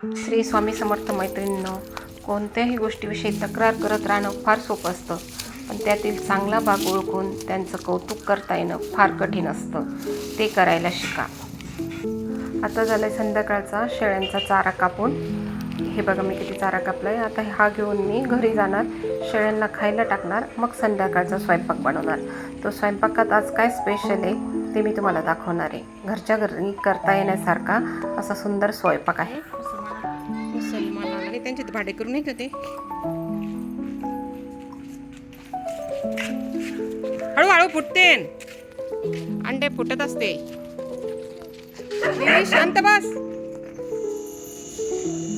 श्री स्वामी समर्थ मैत्रिणींनो कोणत्याही गोष्टीविषयी तक्रार करत राहणं फार सोपं असतं. पण त्यातील चांगला भाग ओळखून त्यांचं कौतुक करता येणं फार कठीण असतं. ते करायला शिका. आता झालं आहे संध्याकाळचा शेळ्यांचा चारा कापून. हे बघा मी किती चारा कापला आहे आता हा घेऊन मी घरी जाणार. शेळ्यांना खायला टाकणार. मग संध्याकाळचा स्वयंपाक बनवणार. तो स्वयंपाकात आज काय स्पेशल आहे ते मी तुम्हाला दाखवणार आहे. घरच्या घरी करता येण्यासारखा असा सुंदर स्वयंपाक आहे. हो, मुसलमानाला त्यांचे भाडे करून नाही का ते? हळूहळू फुटते अंडे फुटत असते. शांत बस.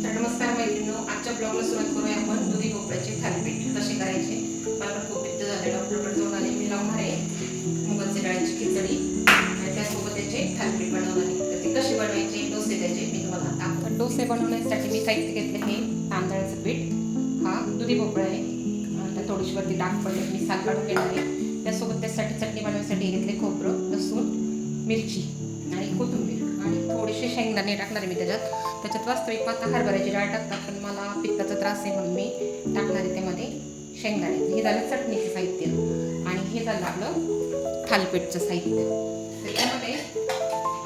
नमस्कार मैत्रिणी आजच्या ब्लॉगला सुरुवात करूया आपण. दुधी भोपळ्याचे थालीपीठ कसे करायचे? मला खूप पित्त झाले डॉक्टरकडे जाऊन आले मी लावणार आहे. मुगाचे डाळीची खिचडी आणि त्यासोबत त्याचे थालीपीठ बनवणार डोसे बनवण्यासाठी मी साहित्य घेतले हे तांदळाचं पीठ. हा दुधी भोपळा आहे. त्या थोडीशी वरती डाग पडले मी साल काढून घेणार आहे. त्यासोबत त्यासाठी चटणी बनवण्यासाठी घेतले खोबरं लसूण मिरची आणि कोथिंबीर. आणि थोडेसे शेंगदाणे टाकणार आहे मी त्याच्यात. त्याच्यात वास्तविक पाता हरभऱ्याची डाळ टाकतात पण मला पित्ताचा त्रास आहे म्हणून मी टाकणार आहे त्यामध्ये शेंगदाणे. हे झालं चटणीचं साहित्य. आणि हे झालं आपलं थालपीठचं साहित्य. तर त्यामध्ये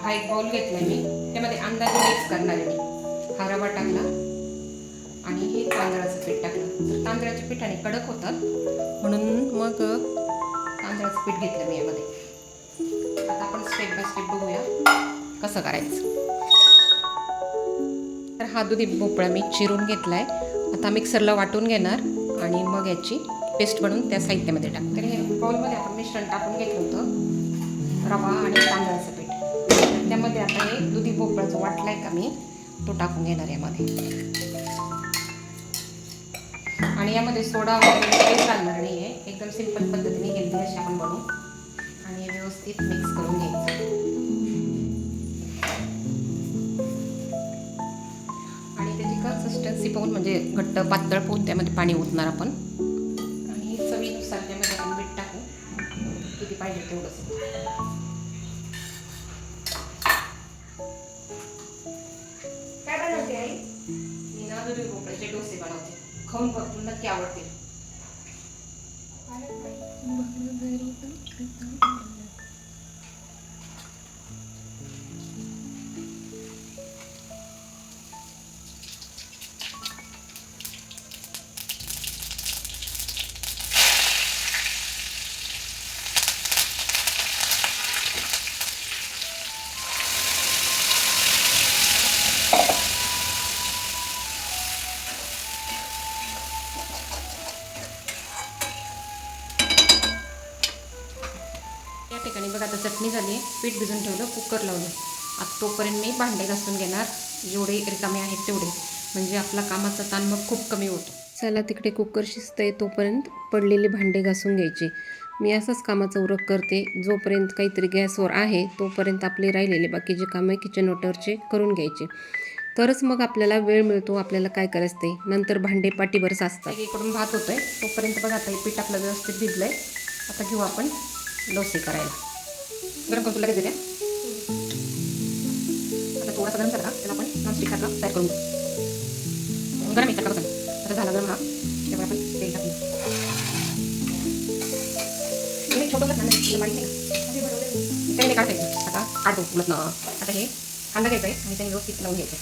हा एक बाउल घेतला आहे मी. त्यामध्ये अंदाजे मिक्स करणार आहे मी. हा रवा टाकला आणि हे तांदळाचं पीठ टाकलं. तर तांदळाच्या पिठाने कडक होतात म्हणून मग तांदळाचं पीठ घेतलं मी यामध्ये. आता आपण स्टेप बाय स्टेप बघूया कसं करायचं. तर हा दुधी भोपळा मी चिरून घेतला आहे आता मिक्सरला वाटून घेणार आणि मग याची पेस्ट बनवून त्या साहित्यामध्ये टाक तर हे बाउलमध्ये आपण मिश्रण टाकून घेतलं होतं. रवा आणि तांदळाचं पीठ. त्यामध्ये आता हे दुधी भोपळा जो वाटला आहे का मी? तो टाकून घेणार यामध्ये. आणि यामध्ये सोडा वगैरे काहीच घालणार नाही आहे एकदम सिंपल पद्धतीने हेल्दी अशी आपण बनवू. आणि व्यवस्थित मिक्स करून घ्यायचं. आणि त्याची कन्सिस्टन्सी पाहून म्हणजे घट्ट पातळ पाहून त्यामध्ये पाणी ओतणार आपण. आणि चवीनुसार त्यामध्ये आपण मीठ टाकू. किती पाहिजे तेवढंच. मी ना भोपळ्याचे डोसे बनवते. खाऊन बघ तुला नक्की आवडतील. ठिकाणी बघा आता चटणी झाली पीठ भिजून ठेवलं कुकर लावलं. आता तोपर्यंत मी भांडे घासून घेणार. जेवढे रिकामे आहेत तेवढे. म्हणजे आपला कामाचा ताण मग खूप कमी होतो. चला तिकडे कुकर शिजतंय तोपर्यंत पडलेले भांडे घासून घ्यायचे. मी असंच कामाचा उरक करते. जोपर्यंत काहीतरी गॅसवर आहे तोपर्यंत आपले राहिलेले बाकीचे कामं किचन ओटरचे करून घ्यायचे. तरच मग आपल्याला वेळ मिळतो आपल्याला काय करायचं ते. नंतर भांडे पाठीवर साचतात. इकडून भात होतोय. तोपर्यंत बघा आता पीठ आपलं व्यवस्थित भिजलंय. आता घेऊ आपण. डोसे करायला गरम करून लगेच देते आता थोडासा गरम झाला त्याला आपण नॉनस्टिक सारखा तयार करून घेऊ गरम येतात का आता झाला गरम हा त्यामुळे आपण तेल टाकू छोटं घातलं नाही त्याने काढता आता काढतो उलट ना आता हे कांदा घ्यायचा आहे आणि त्याने व्यवस्थित लावून घ्यायचं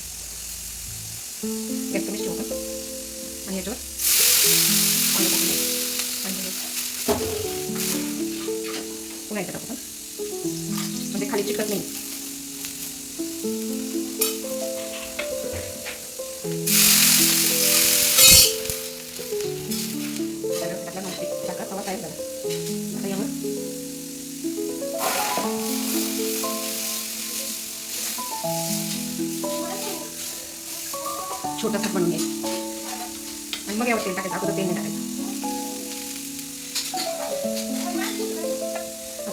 गॅस कमीच ठेवतो आणि याच्यावर पुन्हा एकदा टाकू म्हणजे खाली चिकट नाही. छोटासा बनवून घ्यायचा आणि मग यावर तेल टाकायचं. अगोदर तेल नाही टाकायचं.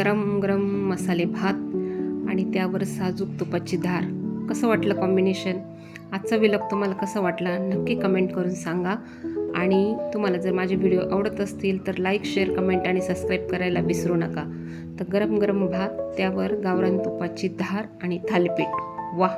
गरम गरम मसाले भात आणि त्यावर साजूक तुपाची धार कसं वाटलं कॉम्बिनेशन आजचा विलॉग तुम्हाला कसं वाटला नक्की कमेंट करून सांगा. आणि तुम्हाला जर माझे व्हिडिओ आवडत असतील तर लाईक शेअर कमेंट आणि सबस्क्राईब करायला विसरू नका. तर गरम गरम भात त्यावर गावरान तुपाची धार आणि थालीपीठ. वा